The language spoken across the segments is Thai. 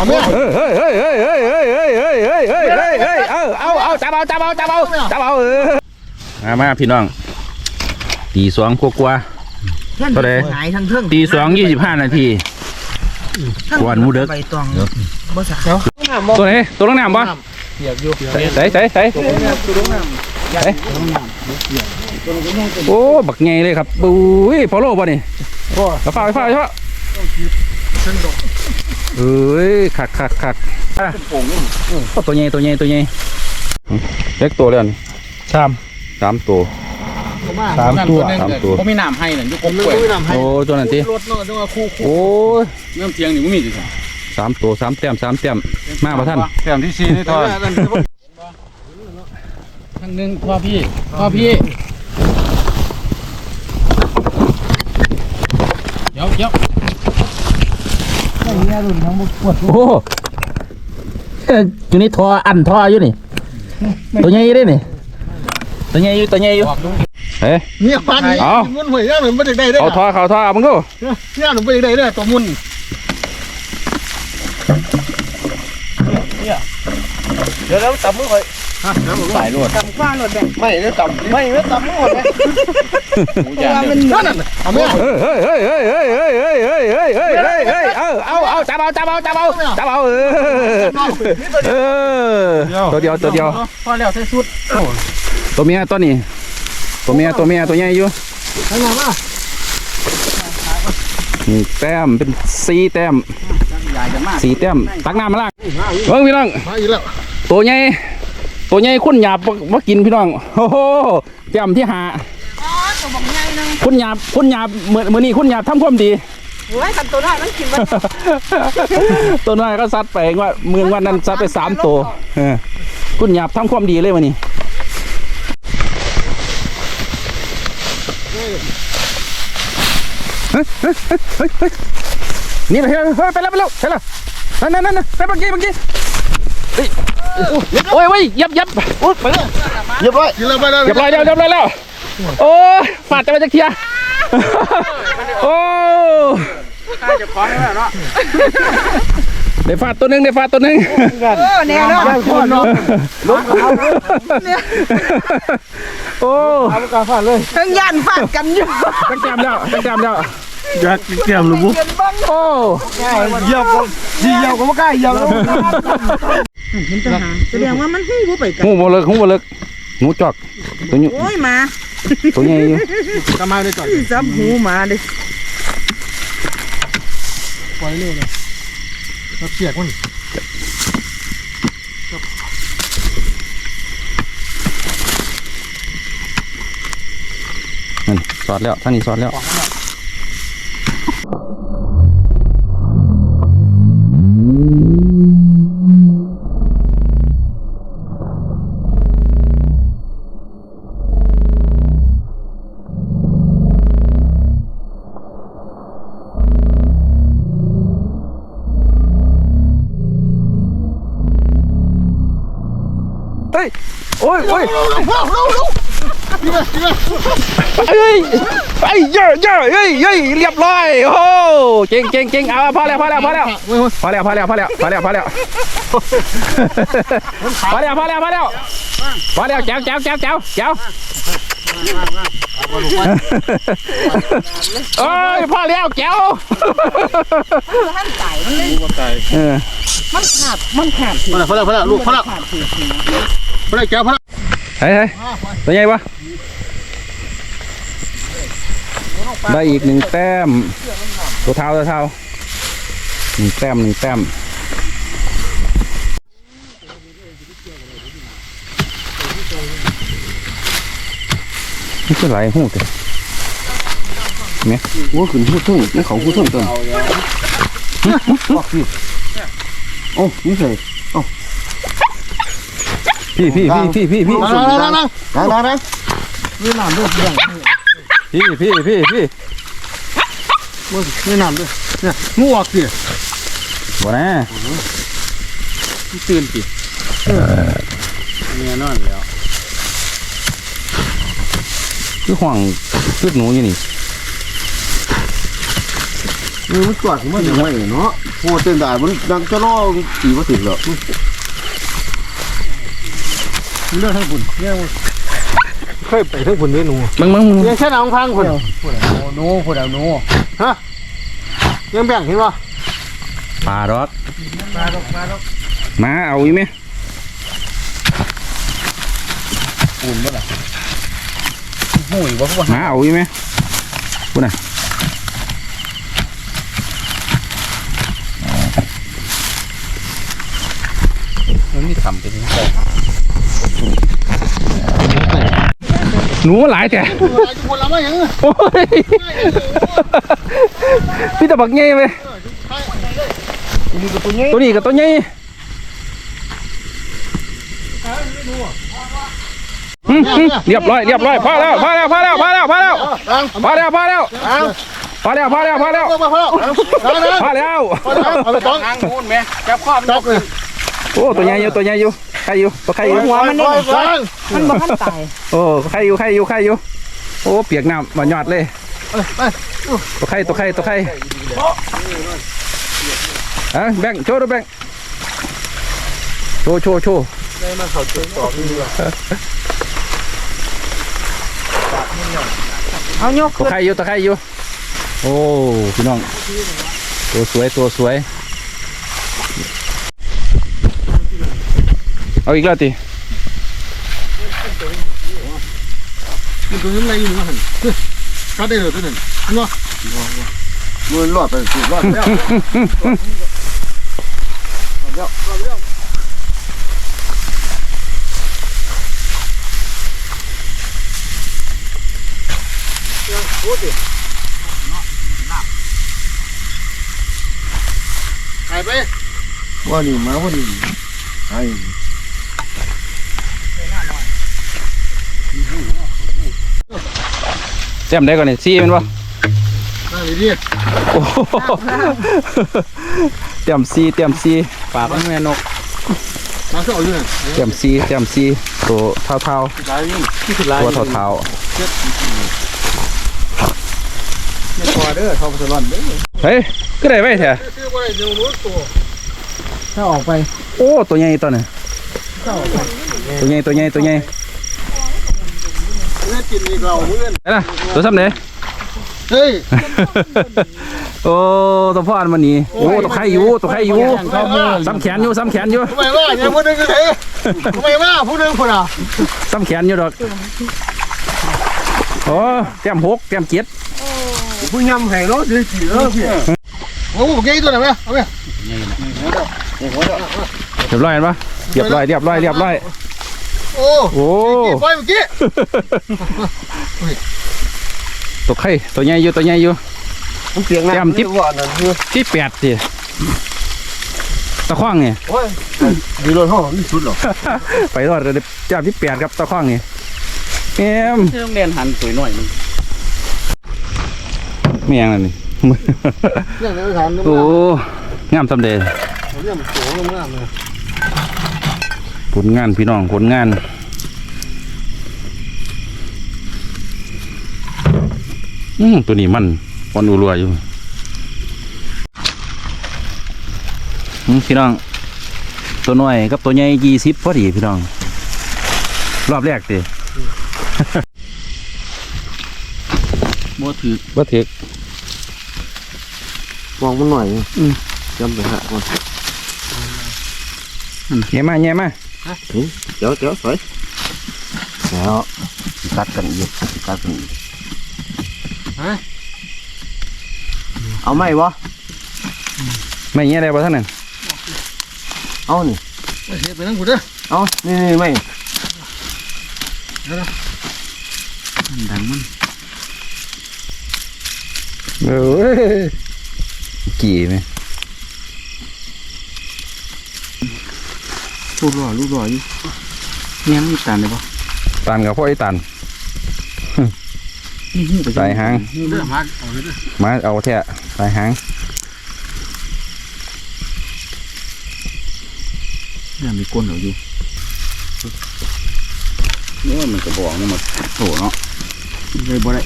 เอาไหมเฮ้ยเฮ้ยเฮ้ยเฮ้ยเฮ้ยเฮ้ยเฮ้ยเฮ้ยเฮ้ยเฮ้ยเฮ้ยเฮ้ยเอาเอาเอาจับเอาจับเอาจับเอาจับเอาเออมามาพี่น้องตีสองกว่าเท่าใดหายทั้งเทิงๆตีสองยี่สิบห้านาทีกวนหมูเด้อใบตองบ่สักตัวไหนตัวลงน้ำปะเปียกอยู่ใส่ใส่ใส่ใส่โอ้บักไงเลยครับบุ้ยพอโลป่ะนี่ก็กระเป๋ากระเป๋าเฉพาะ เอ้ยขักขักขักอะโอ้ตัวใหญ่ตัวใหญ่ตัวใหญ่เล็กตัวเลยอันชามสามตัวสามตัวสามตัวผมมีน้ำให้น่ะอยุคกไม่ล้วยไม่นำให้โอ้ตัวนั้นทีรถเนาะจังว่าคู่คู่โอ้ยเงื่อมเทียงนี่ผมมีสิครับสามตัวสามแต้มสามแต้มมาประท่านแต้มที่สี่นี่ทอดนั่นทั้งหนึ่งพ่อพี่พ่อพี่เดี๋ยวเดี๋ยว โอ้อยู่นี่ทออันทออยู่นี่ ตัวใหญ่เลยนี่ ตัวใหญ่อยู่ตัวใหญ่อยู่เฮ้ยเนี่ยปันมุนหวยย่าหนึ่งไม่ได้ได้เด้อเขาทอเขาทอเอามึงดูย่าหนึ่งไม่ได้ได้เด้อตัวมุนเดี๋ยวแล้วจับมือข่อย สายรวดจับฟ้ารถแบ่งไม่ได้จับไม่ไม่จับมือหมดเลยหมูย่างมันนั่นน่ะเอาไหมเฮ้ยเฮ้ยเฮ้ยเฮ้ยเฮ้ยเฮ้ยเฮ้ยเฮ้ยเฮ้ยเฮ้ยเฮ้ยเฮ้ยเอาเอาเอาจับเอาจับเอาจับเอาจับเอาเออเออตัวเดียวตัวเดียวพอแล้วใส่สุดตัวเมียตัวนี้ตัวเมียตัวเมียตัวใหญ่อยู่ทางไหนมาหนึ่งแต้มเป็นสี่แต้มใหญ่จะมากสี่แต้มตักน้ำมาล่างเบิ่งพี่น้องมาอีกแล้วตัวใหญ่ ตัวใหญ่คุณหยาบมากินพี่น้องโอ้โหแจ่มที่หาอ๋อตัวบอกง่ายนึงคุณหยาบคุณหยาบเหมือนเหมือนนี่คุณหยาบทำความดีโอ้ยกันตัวน้อยมันกินมันตัวน้อยก็ซัดไปว่าเมืองวันนั้นซัดไปสามตัวเออคุณหยาบทำความดีเลยวันนี้เฮ้ยเฮ้ยเฮ้ยเฮ้ยเฮ้ยนี่ไปเฮ้ยเฮ้ยไปแล้วไปแล้วไปแล้วนั่นนั่นนั่นไปเมื่อกี้เมื่อกี้เฮ้ย โอ้ยโอ้ยยับยับไปเลยเรียบร้อยกินแล้วไปแล้วเรียบร้อยแล้วเรียบร้อยแล้ว โอ้ยฟาดจะไปจากเทียโอ้ใครจะคล้องแล้วเนาะได้ฟาดตัวหนึ่งได้ฟาดตัวหนึ่งเออแน่เนาะคนเนาะโอ้เอากาฟาดเลยทั้งยันฟาดกันอยู่จักจำแล้วจักจำแล้ว อยากเกี่ยวหรือบุเกินบ้างโอ้เหยียบดีเหยียบก็ไม่กล้าเหยียบแล้วมันจะหาแสดงว่ามันหูบ่ไปกันหูบเลิกหูบเลิกหูจอกตัวนี้โอ้ยมาตัวใหญ่อยู่ทำไมได้ก่อนซับหูมาเด้ปล่อยเร็วเลยเราเปียกมันนั่นสอดแล้วท่างนี้สอดแล้ว โอ้ยโอ้ยนี่มานี่มาเอ้ยไอ้ยเยอะเยอะเอ้ยเอ้ยเรียบร้อยโอ้โหเก่งเก่งเก่งเอาพอแล้วพอแล้วพอแล้วพอแล้วพอแล้วพอแล้วพอแล้วพอแล้วพอแล้วพอแล้วพอแล้วพอแล้วแจ๋วแจ๋วแจ๋วแจ๋วแจ๋ว เอ้ยพอแล้วแจ๋วท่านตายมันเลยเออมันขาดมันขาดถือพอแล้วพอแล้วลูกพอแล้วขาดถือพอแล้วแก้วพอแล้วเฮ้ยเฮ้ยตัวใหญ่ปะได้อีกหนึ่งแต้มตัวเท้าตัวเท้าหนึ่งแต้มหนึ่งแต้ม นี่คือไหลหูเต็มเนี่ยโอ้ขึ้นหูทุ่งนี่เขาหูทุ่งเต็มโอ้นี่ใส่โอ้พี่พี่พี่พี่พี่พี่นั่งนั่งนั่งนั่งนั่งนั่งนี่น้ำด้วยพี่พี่พี่พี่นี่น้ำด้วยเนี่ยงูออกสิบ่นะตื่นปิเนี่ยนอนแล้ว คือห่วงคือหนูอยู่นี่นี่มันจอดมันยังไงเนาะโอ้เต้นได้มันดังจะล่อตีมาถึงแล้วเลือกให้คุณเนี่ยเคยไปทั้งคุณนี่หนูมึงมึงมึงยังแค่หนังพังคุณหนูคุณเอาหนูฮะยังแบ่งเห็นป่ะปลาดอกมาดอกมาดอกมาเอาอีกไหมหุ่นบ่ล่ะ หูยบ่บ่มาเอาอีกไหมพูดน่ะมันมีทำเป็นไงหนูหลายแต่คนละไม่ยังโอ้ยพี่ตะบักใหญ่ไหมนี่ก็ตัวนี้ตัวนี้กับตัวใหญ่ อืมอืมเรียบร้อยเรียบร้อยพอแล้วพอแล้วพอแล้วพอแล้วพอแล้วตังพอแล้วพอแล้วตังพอแล้วพอแล้วพอแล้วมาพ่อตังนะพอแล้วเอาไปต้องทางมูนไหมจับข้อมตอกเลยโอ้ตัวใหญ่อยู่ตัวใหญ่อยู่ใครอยู่ตัวใครอยู่หัวมันนี่ตังมันบ่ทันตายโอ้ใครอยู่ใครอยู่ใครอยู่โอ้เปียกน้ำมายอดเลยตัวใครตัวใครตัวใครอะแบงค์โชว์ดูแบงค์โชว์โชว์โชว์เอา ยกตัวใครอยู่ตัวใครอยู่โอ้พี่น้อง ตัวสวยตัวสวย เอาอีกแล้วติมันตัวนี้อะไรอยู่มั้งกัดได้เลยตัวนึงเนาะมันรอดไปสิรอดแล้ว พูดดิหายไปว่านี่มาว่านี่หายเต็มได้ก่อนนี่ซี่แมันวะน่าดีโอ้โหเต็มซี่เต็มซี่ปากมันแม่นกมาเสื้ออยู่นั่นเต็มซีเต็มซีตัวเท่าเท่าตัวเท่าเท่า พอเด้อทอมสลอนเด้อเฮ้ยก็ได้ไว้แท้ซื้อบ่ได้เดี๋ยวรู้ตัวถ้าออกไป โอ้ ตัวใหญ่ตัวนี้ตัวใหญ่ตัวใหญ่ตัวใหญ่เมื่อกินอีกเราเมื่อนไอ้น่ะตัวซ้ำเด้เฮ้ย โอ้ตัวพ่ออันมันนี่โอ้ตัวไข่อยู่ตัวไข่อยู่ซ้ำแขนอยู่ซ้ำแขนอยู่ทำไมว่าอย่างผู้หนึงก็เฮ้ทำไมว่าผู้หนึงคนอะซ้ำแขนอยู่ดอกโอ้แต้มหกแต้มเจ็ด ผู้ยำแห่งรถดีจีเออพี่โอ้โหเก่งตัวไหนไหมเอาไปเรียบร้อยเห็นปะเรียบร้อยเรียบร้อยเรียบร้อยโอ้โอ้ไปเมื่อกี้ตัวไข่ตัวใหญ่อยู่ตัวใหญ่อยู่มันเสียงนะแต้มจิ๊บว่านั่นคือที่แปดสิตะข้องนี่โอ้ยดีรถห้องนี่สุดหรอไปรอดเลยจ้าที่แปดครับตะข้องนี่แอมที่ต้องเรียนหันตัวหน่อยนึง ไม่ยังนั่นนี่ เนี่ยในฐานนี่โอ้งามสำเร็จเนี่ยมันโสงามเลยผลงานพี่น้องผลงาน อืมตัวนี้มันวันอุรัวอยู่อืมพี่น้อง ตัวน้อยกับตัวใหญ่ยี่สิบพอดีพี่น้อง รอบแรกติบ่ถือบ่เทก มองมันหน่อยจำไปฮะก่อนแย่มาแย่มาเดี๋ยวเดี๋ยวสวยแล้วตัดกันอีกตัดกันอีกเอาไหมวะไม่แย่ได้บ่ท่านนั่นเอานี่เฮ็ดไปนั่งกูเด้อเอานี่นี่ไม่ดังมันเอ้ย กี่ไหมลูกหล่อลูกหล่ออยู่ยังมีตานเลยปะตันกับพ่อไอ้ตันสายหางเด้อมาเอาเลยเด้อมาเอาแท้สายหางยังมีก้นเหรออยู่นี่มันกระบอกนี่หมดโถเนาะเลยบ่ได้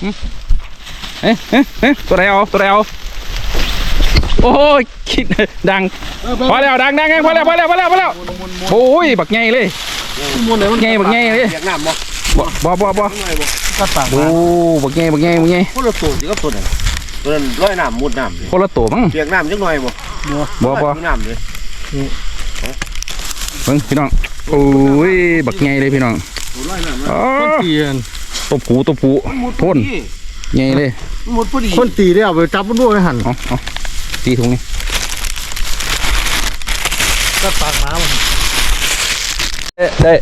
เอ๊ะเอ๊ะเอ๊ะตัวไหนเอาตัวไหนเอาโอ้ยคิดดังพอแล้วดังดังไงพอแล้วพอแล้วพอแล้วพอแล้วโอ้ยบักไงเลยมุนเลยมันไงบักไงเลยเปียกน้ำบ่บ่บ่บ่บ่ก็ปากโอ้บักไงบักไงบักไงคนละตัวสิกับตัวนั้นตัวนั้นร้อยน้ำมุดน้ำเลยคนละตัวมั้งเปียกน้ำจังหน่อยบ่บ่บ่น้ำเลยเบิ่งพี่น้องโอ้ยบักไงเลยพี่น้องร้อยน้ำอ๋อคนตีน ตัวผูตัวผูพ่นไงเลยมุดพอดีคนตีได้เอาไปจับมันด้วยหันเอาเอาตีถุงนี่ก็ปากหมามันเอ๊ะได้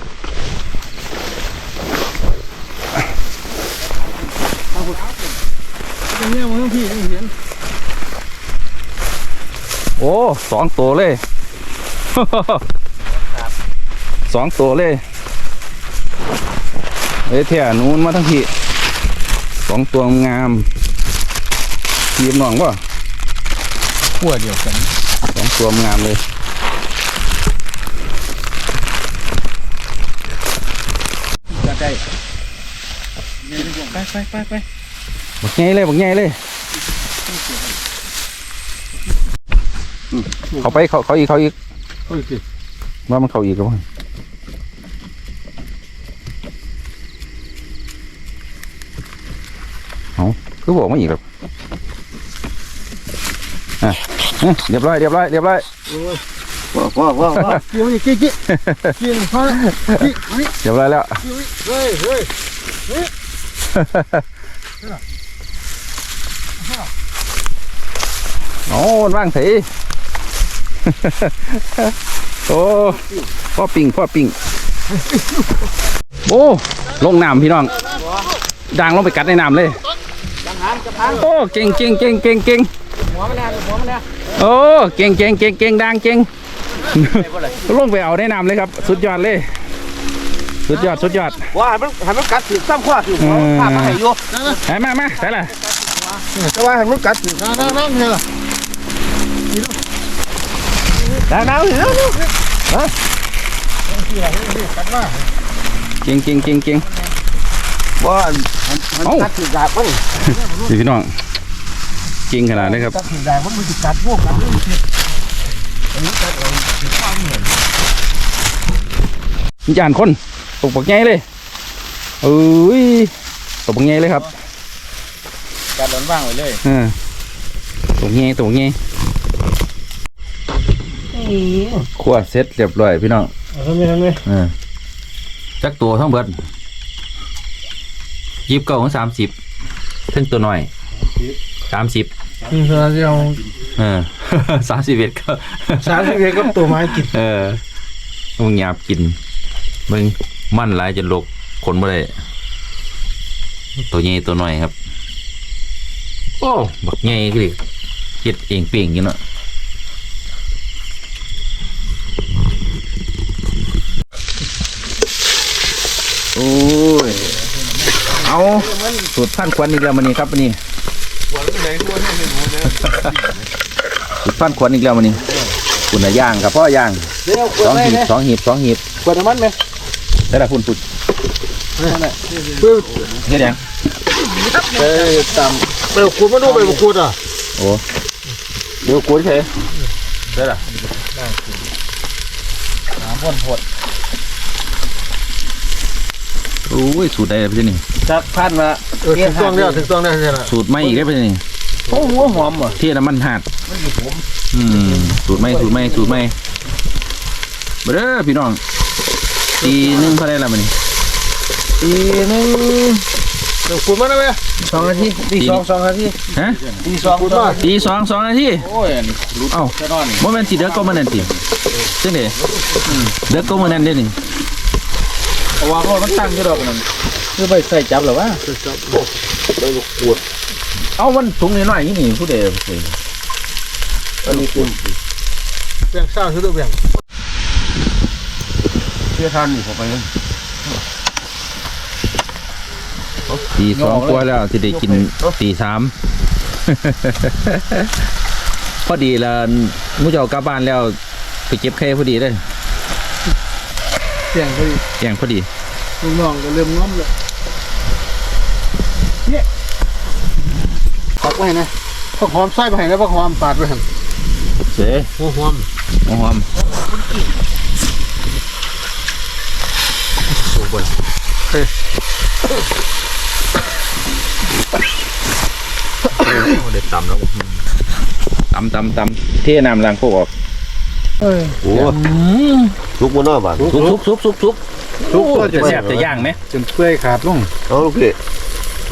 ตรงนี้มันต้องพี่ต้องเห็นโอ้สองตัวเลยสองตัวเลย เอ้ยเที่ยนู้นมาทั้งทีสองตัวงามทีมน้องป่ะขั้วเดียวกันสองตัวงามเลยจะได้ไปไปไปไปบักใหญ่เลยบักใหญ่เลย เขาไปเขาเขาอีกเขาอีกโอ้ยสิว่ามันเขาอีกแล้วมั้ง เอาคือบอกมาอีกแล้วอะเอ้ยเรียบร้อยเรียบร้อยเรียบร้อยว้าวว้าวว้าวเกี่ยวนี่กี้กี้กี้พอแล้วกี้นี่เรียบร้อยแล้วเฮ้ยเฮ้ยโอ้มันว่างสีโอ้พ่อปิ่งพ่อปิ่งโอ้ลงน้ำพี่น้องด่างลงไปกัดในน้ำเลย โอ้เก่งเก่งเก่งเก่งเก่งหัวมันแน่หัวมันแน่โอ้เก่งเก่งเก่งเก่งด่างเก่งลงไปเอาในน้ำเลยครับ สุดยอดเลย สุดยอดสุดยอดว่าให้มันให้มันกัดถือซ้ำขวาถือหัวพามาให้อยู่ไหนมามาใส่ละแต่ว่าให้มันกัดถือนั่งนั่งนั่งเนี่ยล่ะนั่งนั่งเร็วเร็วฮะเก่งเก่งเก่งเก่งว่า มันกัดถือดาบมันนี่พี่น้องเก่งขนาดนี้ครับกัดถือดาบมันมันจะกัดพวกกันยานคนตกปักใหญ่เลยเอ้ยตกปักใหญ่เลยครับการโดนว่างไว้เลยเออตกใหญ่ตกใหญ่คั่วเสร็จเรียบร้อยพี่น้องทำไมทำไมเออจักตัวทั้งเบิด ยิบเก้าของสามสิบถึงตัวหน่อยสามสิบคือเราจะเอาเออสามสิบเอ็ดก็สามสิบเอ็ดกับตัวไม้กินเออมึงหยาบกินมึงมั่นหลายจนโลกคนบ่ได้ตัวใหญ่ตัวน้อยครับ โอ้บักใหญ่คือเฮ็ดเองเป่งอยู่เนาะโอ้ย เอา สูตรพันควันอีกแล้วมันนี่ครับมันนี่สูตรพันควันอีกแล้วมันนี่คุณน่ะย่างกับพ่อย่างสองหีบสองหีบสองหีบกดน้ำมันไหมแต่ละคุณปุดปึ๊บเฮ็ดยังเอ้ยตำไปขูดมาดูไปขูดอะโอ้เดี๋ยวกูเฉยได้ละน้ำพ่นพดโอ้ยสูตรใดพี่นี่ จักพันละเออถึงต้องแล้วถึงต้องแล้วใช่ไหมสูตรไม่อีกได้พี่นี่โอ้หัวหอมอะเที่น้ำมันหาดอืมสูตรไม่สูตรไม่สูตรไม่เบ้อพี่น้องตีหนึงเท่าไรละมันนี่อีนึงเดี๋ยวขูดมาได้ไหมสองนาทีตีสองสองนาทีฮะตีสองขูดมาตีสองสองนาทีโอ้ยอันนี้รุดเอ้าจะนอนนี่โมเมนต์สีเด็กก็มันนั่นตีจังเด้เด็กก็มันนั่นเด้นี่เพราะว่าเขามันตั้งอยู่ดอกนั่น คือไปใส่จับหรอวะไปขูดเอามันถุงน้อยๆนี่นี่ผู้เดียวสิอันนี้คือแบ่งซ่าคือตัวแบ่งเชื่อทานนี่เข้าไปเลยตีสองกว่าแล้วจะได้กินตีสามพอดีละมูเจ้ากลับบ้านแล้ว ไปเก็บไข่พอดีเลยเสียงเขาแกงพอดี ลูกน้องก็เริ่มง้อมเลยไว้นะผักหอมใส่ไปให้นะผักหอมปาดไว้หั่นเจ๊หัวหอมหอมเด็ดต่ำแล้วตำตำตำเทน้ำล้างพวกออกเอ้ยโอ้ทุกบนนอกบ้านซุปซุปซุปซุปซุป ซุปก็จะจะแซ่บจะย่างไหมจนเปื่อยขาดลงเอาลูกพี่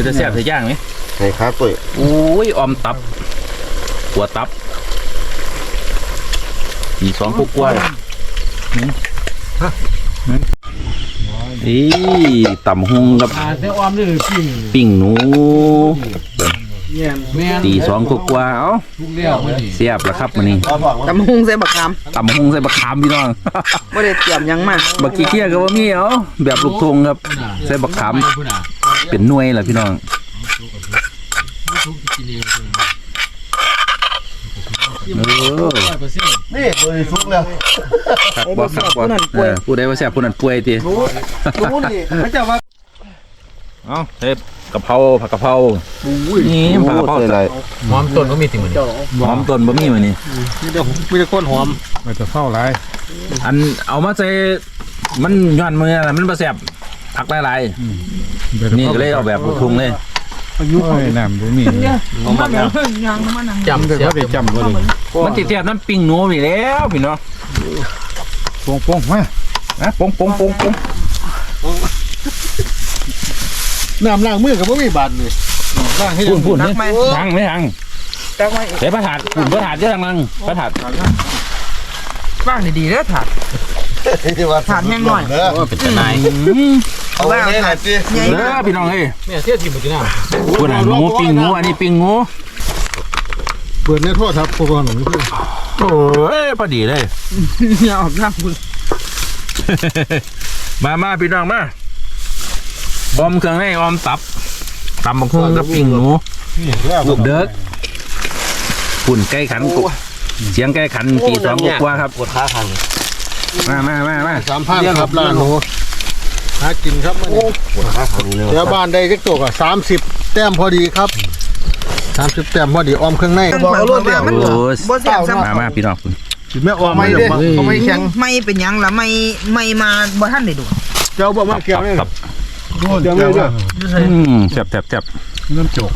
จะแซ่บจะย่างไหมให้ขาตัวโอ้ยออมตับหัวตับมีสองพวกกล้วยอีต่ำหงกับอ่าแต่ออมนี่ปิ้งปิ้งหนูแม่น ตีสองพวกกล้วยเอ้าทุกเลี้ยวมันนี่เสียบแล้วครับมันนี่ตำหุงใส่บักขามต่ำหงใส่บักขามพี่น้องบ่ได้เตรียมหยังมาบักขี้เคี้ยก็ว่ามีเอ้าแบบลูกทงครับ ใส่บักขามพุ่นน่ะเป็นหน่วยแหละพี่น้องทุกกินเองเออร้อยเปอร์เซ็นต์นี่ตัวนี้สุกแล้วครับบ่ครับบ่เออผู้ใดว่าแซ่บผู้นั้นป่วยติ รู้รู้นี่เขาจะว่า เอ้าเฮ็ด กะเพราผักกะเพรานี่ผักกะเพราใส่อะไรหอมต้นก็มีติมันนี่หอมต้นบะหมี่มานี่มีแต่มีแต่คนหอมมันจะเฝ้าไรอันเอามาใส่มันย้อนมืออะไรมันบ่แซ่บผักหลายๆนี่ก็เลยเอาแบบลูกทุ่งเลยอายุเขาน้ำบ่มีมาแบบหยังมานั่งจำเสียบจำบ่ได้มันติดแซ่บน้ำปิ้งหนูนี่แล้วพี่น้องปงปงมานะปงปงปงปง น้ำล้างมือกับบ่มีบาดนี่ล้างให้พูดพูดนันี่กไหมทางไม่ทางจักไว้เดี๋ยวประถาดปุ่นประถาดเยอะทางนังประถาดว่างดีๆเด้อถาดที่ว่าถามแห้งหน่อยเด้อเป็นจะนายเอาไว้ให้หน่อยสิใหญ่เด้อพี่น้องเอ้ยแม่เสียทีหมดจีน่าพูดอะหนูปิ้งหนูอันนี้ปิ้งหนูเปิดในโทรศัพท์พวกเราหนูคือโอ้ยพอดีเลยอย่าออกทางคุณมามาพี่น้องมาบ อมเครื่องให้ออมตับตำบักหุ่งกับปิ้งหนูลูกเด็กปุ่นใกล้ขันกุเสียงใกล้ขันตีสองกว่าๆครับปวดขาพังมามามามาสามพันครับล้านหนูหากินครับมันปวดขาพังเลยเดี๋ยวบ้านได้จักตัวก็สามสิบแต้มพอดีครับสามสิบแต้มพอดีออมเครื่องในบอกเอารถเดียวมันโอ้ยบ่แซ่บซ้ำมามาพี่น้องคุณแม่ออมไม่เด้เขาไม่แข็งไม่เป็นหยังล่ะไม่ไม่มาบ่ทันได้ดูเจ้าบ่มาเกี่ยวเลย ครับเกี่ยวเลยเด้ออืมแซ่บแซ่บแซ่บ น้ำจก